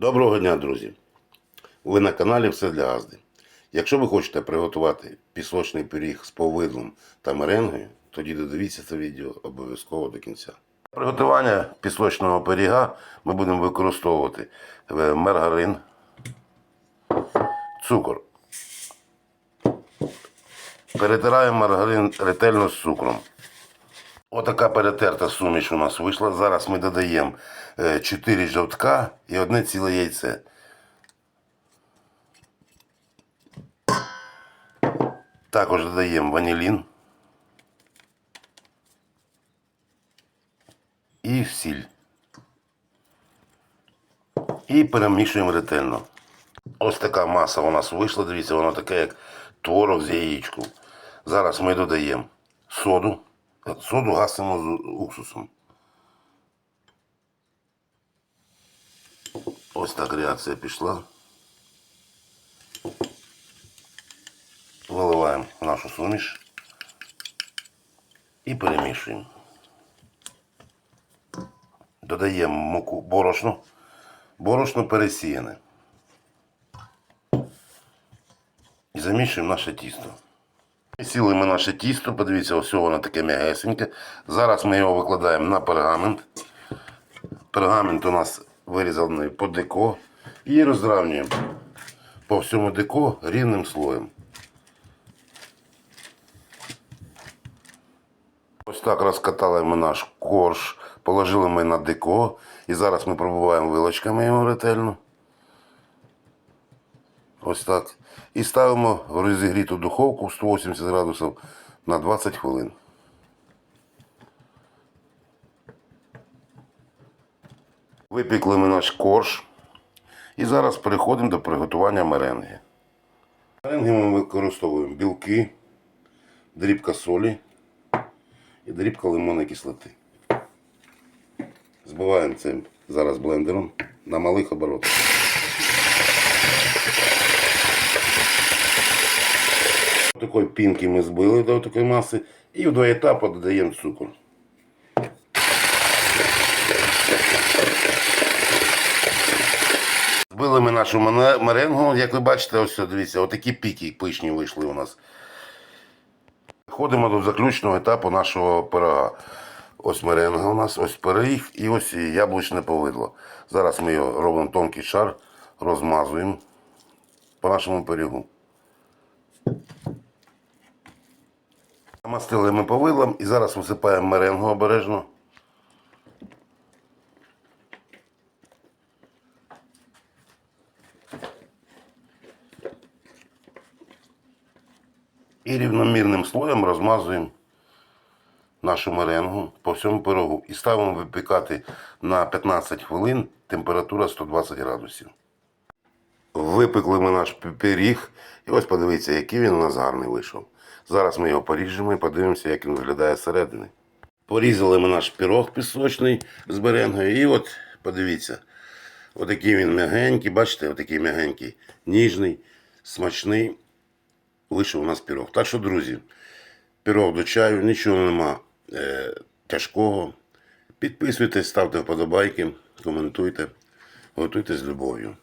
Доброго дня, друзі! Ви на каналі Все для Газди. Якщо ви хочете приготувати пісочний пиріг з повидлом та меренгою, тоді додивіться це відео обов'язково до кінця. Приготування пісочного пиріга ми будемо використовувати е, маргарин, цукор. Перетираємо маргарин ретельно з цукром. Отака перетерта суміш у нас вийшла. Зараз ми додаємо 4 жовтка і одне ціле яйце. Також додаємо ванілін і сіль. І перемішуємо ретельно. Ось така маса у нас вийшла. Дивіться, воно таке, як творог з яєчком. Зараз ми додаємо соду. Соду гасимо з уксусом. Ось так реакція пішла. Виливаємо нашу суміш і перемішуємо. Додаємо муку борошно. Борошно пересіяне. І замішуємо наше тісто. Сіли ми наше тісто, подивіться, ось воно таке м'ягесеньке. Зараз ми його викладаємо на пергамент. Пергамент у нас вирізаний по деко і розравнюємо по всьому деко рівним слоєм. Ось так розкатали ми наш корж, положили ми на деко і зараз ми пробуваємо вилочками його ретельно. Ось так. І ставимо в розігріту духовку 180 градусів на 20 хвилин. Випікли ми наш корж. І зараз переходимо до приготування меренги. Меренги ми використовуємо білки, дрібка солі і дрібка лимонної кислоти. Збиваємо це зараз блендером на малих оборотах. Такої пінки ми збили до такої маси і в два етапи додаємо цукор. Збили ми нашу меренгу, як ви бачите, ось дивіться, отакі піки пишні вийшли у нас. Ходимо до заключного етапу нашого пирога. Ось меренга у нас, ось пиріг і ось яблучне повидло. Зараз ми його робимо тонкий шар, розмазуємо по нашому пирігу. Намастили ми повидлом і зараз висипаємо меренгу обережно. І рівномірним слоєм розмазуємо нашу меренгу по всьому пирогу і ставимо випікати на 15 хвилин температура 120 градусів. Випекли ми наш пиріг, і ось подивіться, який він у нас гарний вийшов. Зараз ми його поріжемо і подивимося, як він виглядає зсередини. Порізали ми наш пірог пісочний з беренгою, і от подивіться, отакий він м'ягенький, бачите, отакий м'ягенький, ніжний, смачний. Вийшов у нас пірог. Так що, друзі, пірог до чаю, нічого нема е, тяжкого. Підписуйтесь, ставте вподобайки, коментуйте, готуйте з любов'ю.